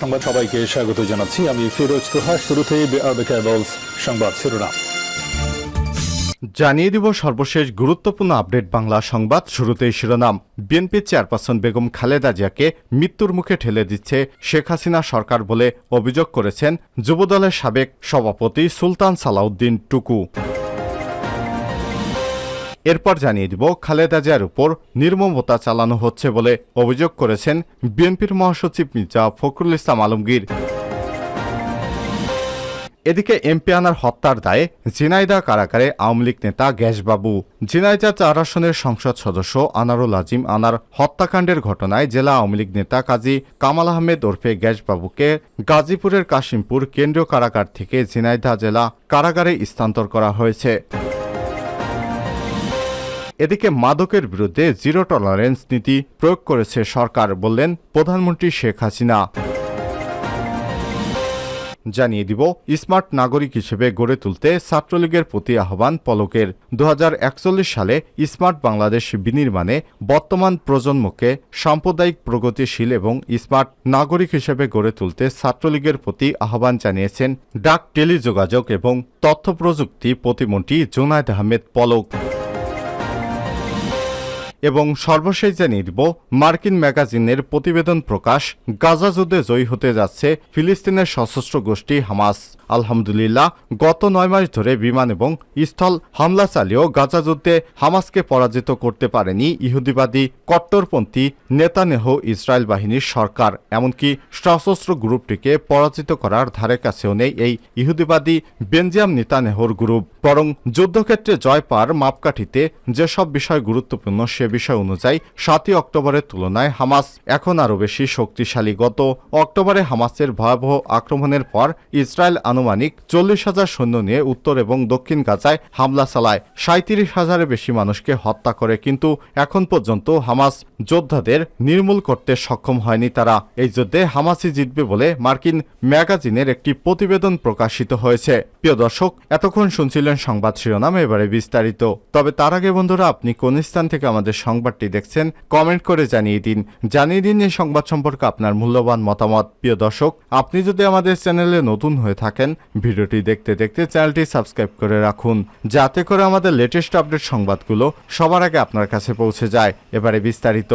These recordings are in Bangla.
সংবাদ সবাইকে স্বাগত জানাচ্ছি। আমি ফিরোজ তোহা, শুরুতেই সংবাদ শিরোনাম। জানিয়ে দিব সর্বশেষ গুরুত্বপূর্ণ আপডেট বাংলা সংবাদ শুরুতেই শিরোনাম। বিএনপি চেয়ারপারসন বেগম খালেদা জিয়াকে মৃত্যুর মুখে ঠেলে দিচ্ছে শেখ হাসিনা সরকার বলে অভিযোগ করেছেন যুবদলের সাবেক সভাপতি সুলতান সালাউদ্দিন টুকু। এরপর জানিয়ে দিব, খালেদা জিয়ার উপর নির্মমতা চালানো হচ্ছে বলে অভিযোগ করেছেন বিএনপির মহাসচিব মির্জা ফখরুল ইসলাম আলমগীর। এদিকে এমপি আনার হত্যার দায়ে ঝিনাইদা কারাগারে আওয়ামী লীগ নেতা গ্যাসবাবু। ঝিনাইদা চার আসনের সংসদ সদস্য আনারুল আজিম আনার হত্যাকাণ্ডের ঘটনায় জেলা আওয়ামী লীগ নেতা কাজী কামাল আহমেদ ওরফে গ্যাসবাবুকে গাজীপুরের কাশিমপুর কেন্দ্রীয় কারাগার থেকে ঝিনাইদা জেলা কারাগারে স্থানান্তর করা হয়েছে। এদিকে মাদকের বিরুদ্ধে জিরো টলারেন্স নীতি প্রয়োগ করেছে সরকার বললেন প্রধানমন্ত্রী শেখ হাসিনা। জানিয়ে দিব, স্মার্ট নাগরিক হিসেবে গড়ে তুলতে ছাত্রলীগের প্রতি আহ্বান পলকের। দু হাজার একচল্লিশ সালে স্মার্ট বাংলাদেশ বিনির্মাণে বর্তমান প্রজন্মকে সাম্প্রদায়িক প্রগতিশীল এবং স্মার্ট নাগরিক হিসেবে গড়ে তুলতে ছাত্রলীগের প্রতি আহ্বান জানিয়েছেন ডাক টেলিযোগাযোগ এবং তথ্য প্রযুক্তি প্রতিমন্ত্রী জোনায়দ আহমেদ পলক। এবং সর্বশেষ জানিয়ে দিব মার্কিন ম্যাগাজিনের প্রতিবেদন প্রকাশ, গাজা যুদ্ধে জয়ী হতে যাচ্ছে ফিলিস্তিনের সশস্ত্র গোষ্ঠী হামাস। আলহামদুলিল্লাহ, গত নয় মাস ধরে বিমান এবং স্থল হামলা চালিয়েও গাজা যুদ্ধে হামাসকে পরাজিত করতে পারেনি ইহুদিবাদী কট্টরপন্থী নেতানেহ ইসরায়েল বাহিনীর সরকার। এমনকি সশস্ত্র গ্রুপটিকে পরাজিত করার ধারে কাছেও নেই এই ইহুদিবাদী বেনজিয়াম নেতানেহর গ্রুপ। বরং যুদ্ধক্ষেত্রে জয় পাওয়ার মাপকাঠিতে যেসব বিষয় গুরুত্বপূর্ণ সে বিষয় অনুযায়ী সাতই অক্টোবরের তুলনায় হামাস এখন আরও বেশি শক্তিশালী। গত অক্টোবরে হামাসের ভয়াবহ আক্রমণের পর ইসরায়েল আনুমানিক চল্লিশ হাজার সৈন্য নিয়ে উত্তর এবং দক্ষিণ গাজায় হামলা চালায়। সাঁত্রিশ হাজারের বেশি মানুষকে হত্যা করে কিন্তু এখন পর্যন্ত হামাস যোদ্ধাদের নির্মূল করতে সক্ষম হয়নি তারা। এই যুদ্ধে হামাসই জিতবে বলে মার্কিন ম্যাগাজিনের একটি প্রতিবেদন প্রকাশিত হয়েছে। প্রিয় দর্শক, এতক্ষণ শুনছিলেন সংবাদ শিরোনাম, এবারে বিস্তারিত। তবে তার আগে বন্ধুরা, আপনি কোন স্থান থেকে আমাদের সংবাদটি দেখছেন, কমেন্ট করে জানিয়ে দিন। জানিয়ে দিন এই সংবাদ সম্পর্কে আপনার মূল্যবান মতামত। প্রিয় দর্শক, আপনি যদি আমাদের চ্যানেলে নতুন হয়ে থাকেন, ভিডিওটি দেখতে দেখতে চ্যানেলটি সাবস্ক্রাইব করে রাখুন, যাতে করে আমাদের লেটেস্ট আপডেট সংবাদগুলো সবার আগে আপনার কাছে পৌঁছে যায়। এবারে বিস্তারিত।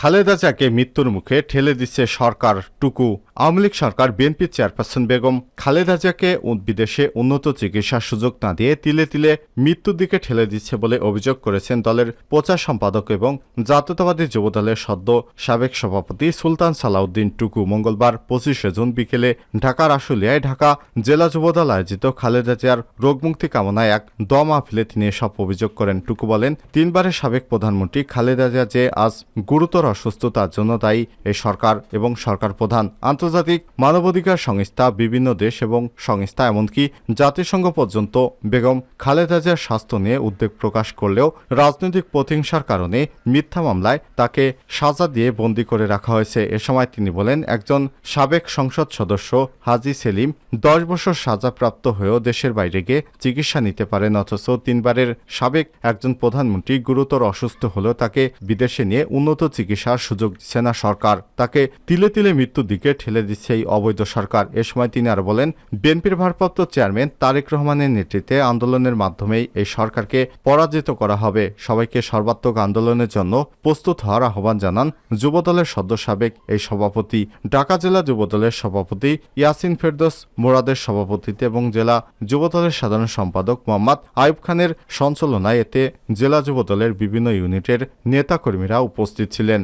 খালেদা জিয়াকে মৃত্যুর মুখে ঠেলে দিচ্ছে সরকার, টুকু। আওয়ামী লীগ সরকার বিএনপির চেয়ারপারসন বেগম খালেদা জিয়াকে বিদেশে উন্নত চিকিৎসার সুযোগ না দিয়ে তিলে তিলে মৃত্যুর দিকে ঠেলে দিচ্ছে বলে অভিযোগ করেছেন দলের প্রচার সম্পাদক এবং জাতীয়তাবাদী যুবদলের সদ্য সাবেক সভাপতি সুলতান সালাউদ্দিন টুকু মঙ্গলবার পঁচিশে জুন বিকেলে ঢাকার আশুলিয়ায় ঢাকা জেলা যুবদল আয়োজিত খালেদা জিয়ার রোগমুক্তি কামনায় এক দম আফিলে তিনি এসব অভিযোগ করেন। টুকু বলেন, তিনবারের সাবেক প্রধানমন্ত্রী খালেদা জিয়া যে আজ গুরুতর অসুস্থতার জন্য দায়ী এই সরকার এবং সরকার প্রধান। আন্তর্জাতিক মানবাধিকার সংস্থা বিভিন্ন দেশ এবং সংস্থা, এমনকি জাতিসংঘ পর্যন্ত বেগম খালেদা জিয়ার স্বাস্থ্য নিয়ে উদ্বেগ প্রকাশ করলেও রাজনৈতিক প্রতিহিংসার কারণে মিথ্যা মামলায় তাকে সাজা দিয়ে বন্দী করে রাখা হয়েছে। এ সময় তিনি বলেন, একজন সাবেক সংসদ সদস্য হাজি সেলিম দশ বছর সাজাপ্রাপ্ত হয়েও দেশের বাইরে গিয়ে চিকিৎসা নিতে পারেন, অথচ তিনবারের সাবেক একজন প্রধানমন্ত্রী গুরুতর অসুস্থ হলেও তাকে বিদেশে নিয়ে উন্নত চিকিৎসার সুযোগ দিচ্ছে না সরকার। তাকে তিলে তিলে মৃত্যুর দিকে ঠেলে দিচ্ছে এই অবৈধ সরকার। এ সময় তিনি আর বলেন, বিএনপির ভারপ্রাপ্ত চেয়ারম্যান তারেক রহমানের নেতৃত্বে আন্দোলনের মাধ্যমেই এই সরকারকে পরাজিত করা হবে। সবাইকে সর্বাত্মক আন্দোলনের জন্য প্রস্তুত হওয়ার আহ্বান জানান যুবদলের সদ্য সাবেক এই সভাপতি। ঢাকা জেলা যুবদলের সভাপতি ইয়াসিন ফেরদোস, মোরাদের সভাপতিত্বে এবং জেলা যুবদলের সাধারণ সম্পাদক মোহাম্মদ আয়ুব খানের সঞ্চালনায় এতে জেলা যুবদলের বিভিন্ন ইউনিটের নেতাকর্মীরা উপস্থিত ছিলেন।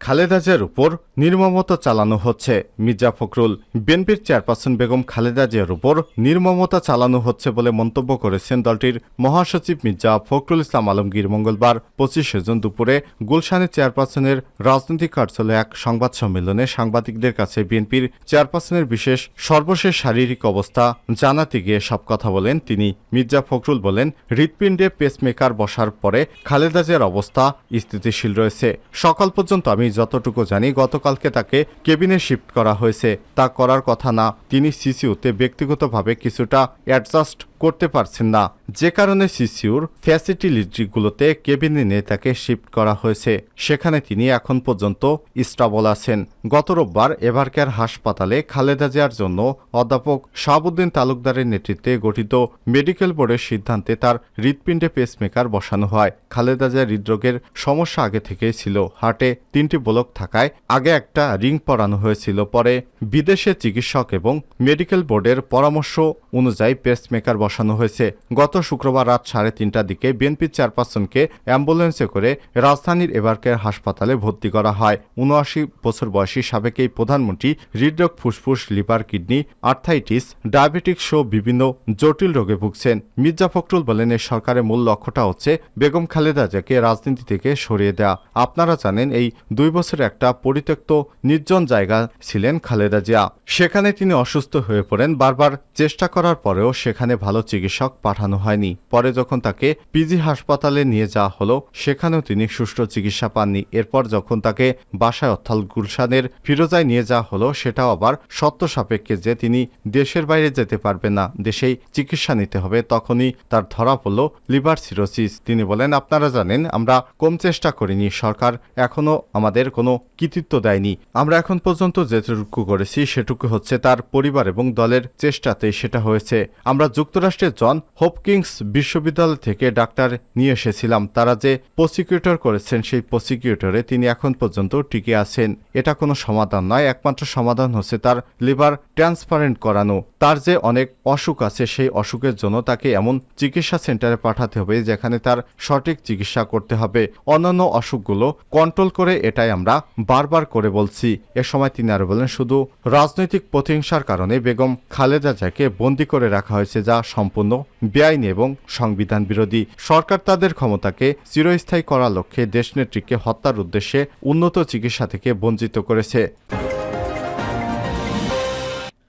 খালেদা জিয়ার উপর নির্মমতা চালানো হচ্ছে। মির্জা ফখরুল, বিএনপির চেয়ারপারসন বেগম খালেদা জিয়ার উপর নির্মমতা চালানো হচ্ছে বলে মন্তব্য করেছেন দলটির মহাসচিব মির্জা ফখরুল ইসলাম আলমগীর মঙ্গলবার, পঁচিশে জুন দুপুরে গুলশানের চেয়ারপারসনের রাজনৈতিক কার্যালয়ে এক সংবাদ সম্মেলনে সাংবাদিকদের কাছে বিএনপির চেয়ারপারসনের বিশেষ সর্বশেষ শারীরিক অবস্থা জানাতে গিয়ে সব কথা বলেন তিনি। মির্জা ফখরুল বলেন, হৃৎপিণ্ডে পেসমেকার বসার পরে খালেদা জিয়ার অবস্থা স্থিতিশীল রয়েছে। সকাল পর্যন্ত আমি যতটুকু জানি, গতকালকে তাকে কেবিনে শিফট করা হয়েছে। তা করার কথা না, তিনি সিসিউতে ব্যক্তিগতভাবে কিছুটা অ্যাডজাস্ট করতে পারছেন না। যে কারণে সিসিউর ফ্যাসিলিটিগুলোতে কেবিনে নেতাকে শিফট করা হয়েছে। সেখানে তিনি এখন পর্যন্ত স্টাবল আছেন। গত রোববার এভারকেয়ার হাসপাতালে খালেদা জিয়ার জন্য অধ্যাপক শাহাবুদ্দিন তালুকদারের নেতৃত্বে গঠিত মেডিকেল বোর্ডের সিদ্ধান্তে তার হৃৎপিণ্ডে পেসমেকার বসানো হয়। খালেদা জিয়ার হৃদরোগের সমস্যা আগে থেকেই ছিল। হার্টে তিনটি ব্লক থাকায় আগে একটা রিং পরানো হয়েছিল। পরে বিদেশে চিকিৎসক এবং মেডিকেল বোর্ডের পরামর্শ অনুযায়ী পেসমেকার বসানো হয়েছে। গত শুক্রবার রাত সাড়ে তিনটার দিকে বিএনপির চেয়ারপারসনকে অ্যাম্বুলেন্সে করে রাজধানীর এবারকের হাসপাতালে ভর্তি করা হয়। উনআশি বছর বয়সী সাবেক এই প্রধানমন্ত্রী হৃদরোগ, ফুসফুস, লিভার, কিডনি, আর্থাইটিস, ডায়াবেটিক সহ বিভিন্ন জটিল রোগে ভুগছেন। মির্জা ফখরুল বলেন এই সরকারের মূল লক্ষ্যটা হচ্ছে বেগম খালেদা জিয়াকে রাজনীতি থেকে সরিয়ে দেয়া আপনারা জানেন, এই দুই বছর একটা পরিত্যক্ত, নির্জন জায়গা ছিলেন খালেদা জিয়া। সেখানে তিনি অসুস্থ হয়ে পড়েন। বারবার চেষ্টা করার পরেও সেখানে ভালো চিকিৎসক পাঠানো হয়নি। পরে যখন তাকে পিজি হাসপাতালে নিয়ে যাওয়া হলো, সেখানেও তিনি সুষ্ঠু চিকিৎসা পাননি। এরপর যখন তাকে বাসায় অর্থাৎ গুলশানের ফিরোজায় নিয়ে যাওয়া হলো, সেটাও আবার সত্য সাপেক্ষে যে তিনি দেশের বাইরে যেতে পারবেন না, দেশেই চিকিৎসা নিতে হবে, তখনই তার ধরা পড়ল লিভার সিরোসিস। তিনি বলেন, আপনারা জানেন, আমরা কম চেষ্টা করিনি, সরকার এখনও আমাদের কোনো কৃতিত্ব দেয়নি। আমরা এখন পর্যন্ত যেটুকু করেছি, সেটুকু হচ্ছে তার পরিবার এবং দলের চেষ্টাতেই সেটা হয়েছে। আমরা যুক্তরাষ্ট্রের জন হোপকিংস বিশ্ববিদ্যালয় থেকে ডাক্তার নিয়ে এসেছিলাম। তারা যে প্রসিকিউটর করেছেন, সেই প্রসিকিউটরে তিনি এখন পর্যন্ত টিকে আছেন। এটা কোনো সমাধান নয়, একমাত্র সমাধান হচ্ছে তার লিভার ট্রান্সপারেন্ট করানো। তার যে অনেক অসুখ আছে, সেই অসুখের জন্য তাকে এমন চিকিৎসা সেন্টারে পাঠাতে হবে যেখানে তার সঠিক চিকিৎসা করতে হবে। অন্যান্য অসুখগুলো কন্ট্রোল করে এটাই আমরা বারবার করে বলছি। এ সময় তিনি আরও বলেন, শুধু রাজনৈতিক প্রতিহিংসার কারণে বেগম খালেদা জিয়াকে বন্দি করে রাখা হয়েছে, যা সম্পূর্ণ বেআইনি এবং সংবিধান বিরোধী। সরকার তাদের ক্ষমতাকে চিরস্থায়ী করার লক্ষ্যে দেশনেত্রীকে হত্যার উদ্দেশ্যে উন্নত চিকিৎসা থেকে বঞ্চিত করেছে।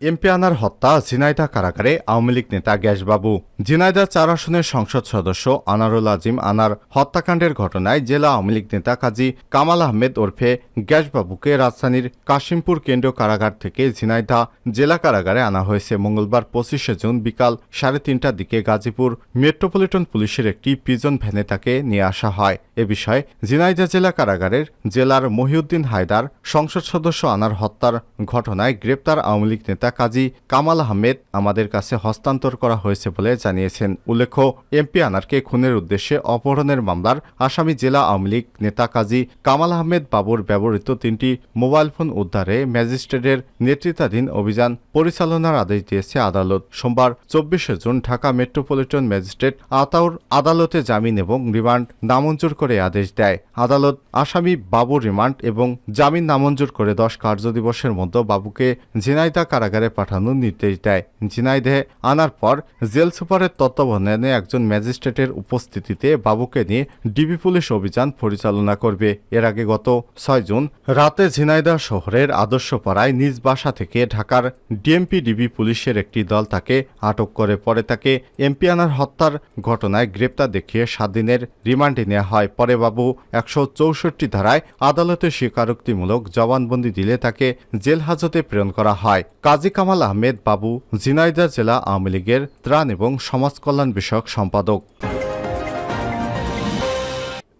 এমপি আনার হত্যা ঝিনাইদা কারাগারে আওয়ামী লীগ নেতা গ্যাসবাবু। ঝিনাইদা চার আসনের সংসদ সদস্য আনারুল আজিম আনার হত্যাকাণ্ডের ঘটনায় জেলা আওয়ামী লীগ নেতা কাজী কামাল আহমেদ ওরফে গ্যাসবাবুকে রাজধানীর কাশিমপুর কেন্দ্রীয় কারাগার থেকে ঝিনাইদা জেলা কারাগারে আনা হয়েছে। মঙ্গলবার পঁচিশে জুন বিকাল সাড়ে তিনটার দিকে গাজীপুর মেট্রোপলিটন পুলিশের একটি পিজন ভ্যানে তাকে নিয়ে আসা হয়। এ বিষয়ে ঝিনাইদা জেলা কারাগারের জেলার মহিউদ্দিন হায়দার সংসদ সদস্য আনার হত্যার ঘটনায় গ্রেপ্তার আওয়ামী লীগ নেতা কাজী কামাল আহমেদ আমাদের কাছে হস্তান্তর করা হয়েছে বলে জানিয়েছেন। উল্লেখ্য, এমপি আনারকে খুনের উদ্দেশ্যে অপহরণের মামলার আসামি জেলা আওয়ামী লীগ নেতা কাজী কামাল আহমেদ বাবুর ব্যবহৃত তিনটি মোবাইল ফোন উদ্ধারে ম্যাজিস্ট্রেটের নেতৃত্বাধীন অভিযান পরিচালনার আদেশ দিয়েছে আদালত। সোমবার চব্বিশে জুন ঢাকা মেট্রোপলিটন ম্যাজিস্ট্রেট আতাউর আদালতে জামিন এবং রিমান্ড নামঞ্জুর করে আদেশ দেয়। আদালত আসামি বাবুর রিমান্ড এবং জামিন নামঞ্জুর করে দশ কার্যদিবসের মধ্যে বাবুকে ঝিনাইদা কারাগারে পাঠানোর নির্দেশ দেয়। ঝিনাইদহে আনার পর জেল সুপারের তত্ত্বাবধানে একজন ম্যাজিস্ট্রেটের উপস্থিতিতে বাবুকে নিয়ে ডিবি পুলিশ অভিযান পরিচালনা করবে। এর আগে গত ছয় জুন রাতে ঝিনাইদহ শহরের আদর্শপাড়ায় নিজ বাসা থেকে ঢাকার ডিএমপি ডিবি পুলিশের একটি দল তাকে আটক করে। পরে তাকে এমপি আনার হত্যার ঘটনায় গ্রেপ্তার দেখিয়ে সাত দিনের রিমান্ডে নেওয়া হয়। পরে বাবু একশো চৌষট্টি ধারায় আদালতে স্বীকারোক্তিমূলক জবানবন্দি দিলে তাকে জেল হাজতে প্রেরণ করা হয়। কাজী কামাল আহমেদ বাবু ঝিনাইদহ জেলা আওয়ামী লীগের ত্রাণ এবং সমাজকল্যাণ বিষয়ক সম্পাদক।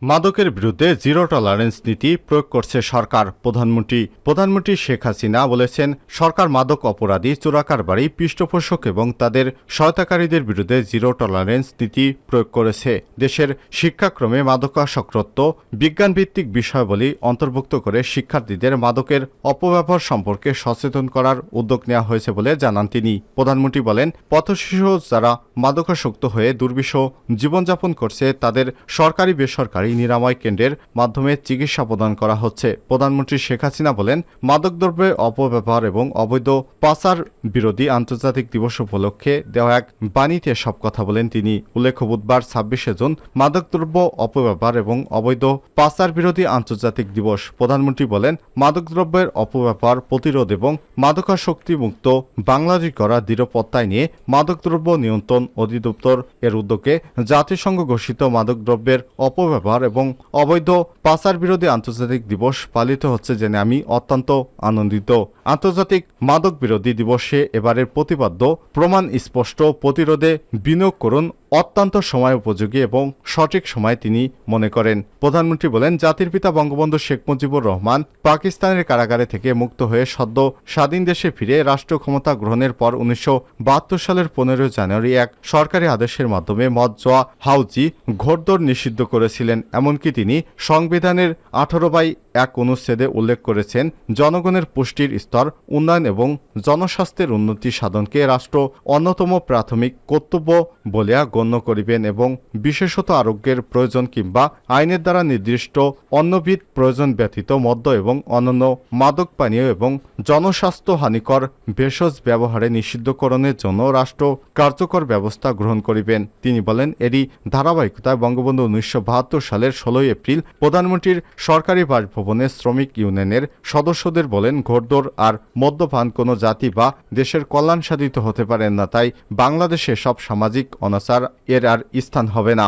মাদকের বিরুদ্ধে জিরো টলারেন্স নীতি প্রয়োগ করছে সরকার। প্রধানমন্ত্রী প্রধানমন্ত্রী শেখ হাসিনা বলেছেন, সরকার মাদক অপরাধী চোরাকারবারি পৃষ্ঠপোষক এবং তাদের সহায়তাকারীদের বিরুদ্ধে জিরো টলারেন্স নীতি প্রয়োগ করেছে। দেশের শিক্ষাক্রমে মাদকাসক্তত্ব বিজ্ঞানভিত্তিক বিষয়াবলী অন্তর্ভুক্ত করে শিক্ষার্থীদের মাদকের অপব্যবহার সম্পর্কে সচেতন করার উদ্যোগ নেওয়া হয়েছে বলে জানান তিনি। প্রধানমন্ত্রী বলেন, পথশিশু যারা মাদকাসক্ত হয়ে দুর্বিষ জীবনযাপন করছে তাদের সরকারি বেসরকারি নিরাময় কেন্দ্রের মাধ্যমে চিকিৎসা প্রদান করা হচ্ছে। প্রধানমন্ত্রী শেখ হাসিনা বলেন মাদকদ্রব্যের অপব্যবহার এবং অবৈধ পাচার বিরোধী আন্তর্জাতিক দিবস উপলক্ষে দেওয়া এক বাণীতে সব কথা বলেন তিনি। উল্লেখ্য বুধবার ছাব্বিশে জুন মাদকদ্রব্য অপব্যবহার এবং অবৈধ পাচার বিরোধী আন্তর্জাতিক দিবস। প্রধানমন্ত্রী বলেন মাদকদ্রব্যের অপব্যবহার, প্রতিরোধ এবং মাদকাসক্তি মুক্ত বাংলাদেশ করা দৃঢ়পত্তায় নিয়ে মাদকদ্রব্য নিয়ন্ত্রণ অধিদপ্তর এর উদ্যোগে জাতিসংঘ ঘোষিত মাদকদ্রব্যের অপব্যবহার এবং অবৈধ পাচার বিরোধী আন্তর্জাতিক দিবস পালিত হচ্ছে জেনে আমি অত্যন্ত আনন্দিত। আন্তর্জাতিক মাদক বিরোধী দিবসে এবারের প্রতিপাদ্য প্রমাণ স্পষ্ট প্রতিরোধে বিনিয়োগ করুন অত্যন্ত সময় উপযোগী এবং সঠিক সময় তিনি মনে করেন। প্রধানমন্ত্রী বলেন, জাতির পিতা বঙ্গবন্ধু শেখ মুজিবুর রহমান পাকিস্তানের কারাগারে থেকে মুক্ত হয়ে সদ্য স্বাধীন দেশে ফিরে রাষ্ট্র ক্ষমতা গ্রহণের পর উনিশশো বাহাত্তর সালের পনেরো জানুয়ারি এক সরকারি আদেশের মাধ্যমে মদ জোয়া, হাউজি ঘোরদৌড় নিষিদ্ধ করেছিলেন। এমনকি তিনি সংবিধানের আঠারো বাই এক অনুচ্ছেদে উল্লেখ করেছেন, জনগণের পুষ্টির স্তর, উন্নয়ন এবং জনস্বাস্থ্যের উন্নতি সাধনকে রাষ্ট্র অন্যতম প্রাথমিক কর্তব্য বলিয়া গণ্য করিবেন এবং বিশেষত আরোগ্যের প্রয়োজন কিংবা আইনের দ্বারা নির্দিষ্ট অন্যবিধ প্রয়োজন ব্যতীত মদ্য এবং অন্যান্য মাদক পানীয় এবং জনস্বাস্থ্য হানিকর ভেষজ ব্যবহারে নিষিদ্ধকরণের জন্য রাষ্ট্র কার্যকর ব্যবস্থা গ্রহণ করিবেন। তিনি বলেন, এরই ধারাবাহিকতায় বঙ্গবন্ধু উনিশশো বাহাত্তর সালের ষোলোই এপ্রিল প্রধানমন্ত্রীর সরকারি বাসভবনে শ্রমিক ইউনিয়নের সদস্যদের বলেন ঘোরদোর আর মদ্যপান কোনো জাতি বা দেশের কল্যাণ সাধিত হতে পারেন না, তাই বাংলাদেশে সব সামাজিক অনাচার এর আর স্থান হবে না।